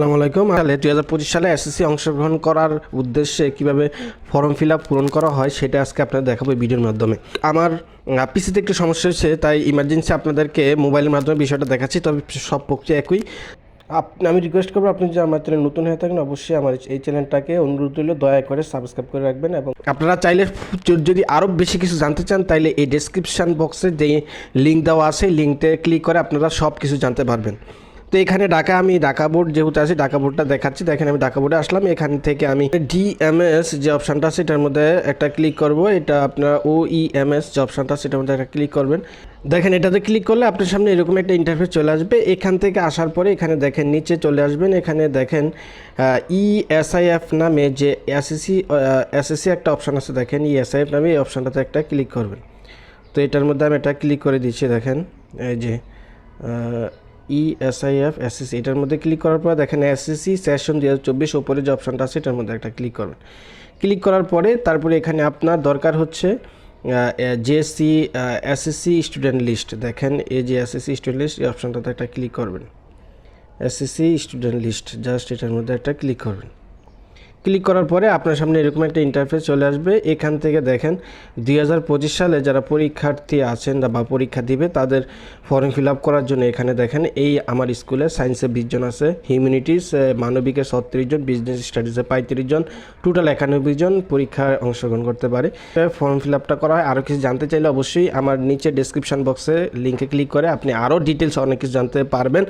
আসসালামু আলাইকুম। সালে দুই হাজার পঁচিশ সালে এসএসসি অংশগ্রহণ করার উদ্দেশ্যে কীভাবে ফর্ম ফিল আপ পূরণ করা হয় সেটা আজকে আপনাদের দেখাবো ভিডিওর মাধ্যমে। আমার পিসিতে একটু সমস্যা হয়েছে তাই ইমার্জেন্সি আপনাদেরকে মোবাইলের মাধ্যমে বিষয়টা দেখাচ্ছি, তবে সব প্রক্রিয়া একই। আমি রিকোয়েস্ট করব আপনি যদি আমার চ্যানেল নতুন হয়ে থাকেন অবশ্যই আমার এই চ্যানেলটাকে অনুরোধ রইল, দয়া করে সাবস্ক্রাইব করে রাখবেন এবং আপনারা চাইলে যদি আরও বেশি কিছু জানতে চান তাইলে এই ডেসক্রিপশান বক্সে যে লিঙ্ক দেওয়া আছে লিঙ্কতে ক্লিক করে আপনারা সব কিছু জানতে পারবেন। তো এখানে ঢাকা আমি ঢাকা বোর্ড যেহেতু আছে, ঢাকা বোর্ডটা দেখাচ্ছি। দেখেন আমি ঢাকা বোর্ডে আসলাম। এখান থেকে আমি ডিএমএস যে অপশানটা আছে, এটার মধ্যে একটা ক্লিক করব। এটা আপনার ও ইএমএস যে অপশানটা আছে, এটার মধ্যে একটা ক্লিক করবেন। দেখেন, এটাতে ক্লিক করলে আপনার সামনে এরকম একটা ইন্টারফেস চলে আসবে। এখান থেকে আসার পরে এখানে দেখেন, নিচে চলে আসবেন। এখানে দেখেন E ইএসআইএফ নামে যে এসএসসি এসএসসি একটা অপশান আছে, দেখেন ইএসআইএফ নামে এই অপশানটাতে একটা ক্লিক করবেন। তো এটার মধ্যে আমি এটা ক্লিক করে দিচ্ছি, দেখেন, এই যে E ইএসআইএফ এসএসসি এটার মধ্যে ক্লিক করার পর দেখেন এসএসসি সেশন দু হাজার চব্বিশ, ওপরে যে অপশানটা আছে, এটার মধ্যে একটা ক্লিক করবেন ক্লিক করার পরে তারপরে এখানে আপনার দরকার হচ্ছে জেএসসি এসএসসি স্টুডেন্ট লিস্ট দেখেন এই যে এসএসসি স্টুডেন্ট লিস্ট এই অপশানটাতে একটা ক্লিক করবেন। এসএসসি স্টুডেন্ট লিস্ট জাস্ট এটার মধ্যে একটা ক্লিক করবেন। ক্লিক করার পরে আপনার সামনে এরকম একটা ইন্টারফেস চলে আসবে। এখান থেকে দেখেন দুই হাজার পঁচিশ সালে যারা পরীক্ষার্থী আছেন বা পরীক্ষা দিবে, তাদের ফর্ম ফিল করার জন্য এখানে দেখেন এই আমার স্কুলে সায়েন্সে বিশ জন আছে হিউম্যানিটিস মানবিকে ছত্রিশ জন বিজনেস স্টাডিজে পঁয়ত্রিশ জন টোটাল একানব্বই জন পরীক্ষায় অংশগ্রহণ করতে পারে। ফর্ম ফিল আপটা করা হয়। আরও কিছু জানতে চাইলে অবশ্যই আমার নিচে ডেসক্রিপশন বক্সে লিঙ্কে ক্লিক করে আপনি আরও ডিটেলস অনেক কিছু জানতে পারবেন।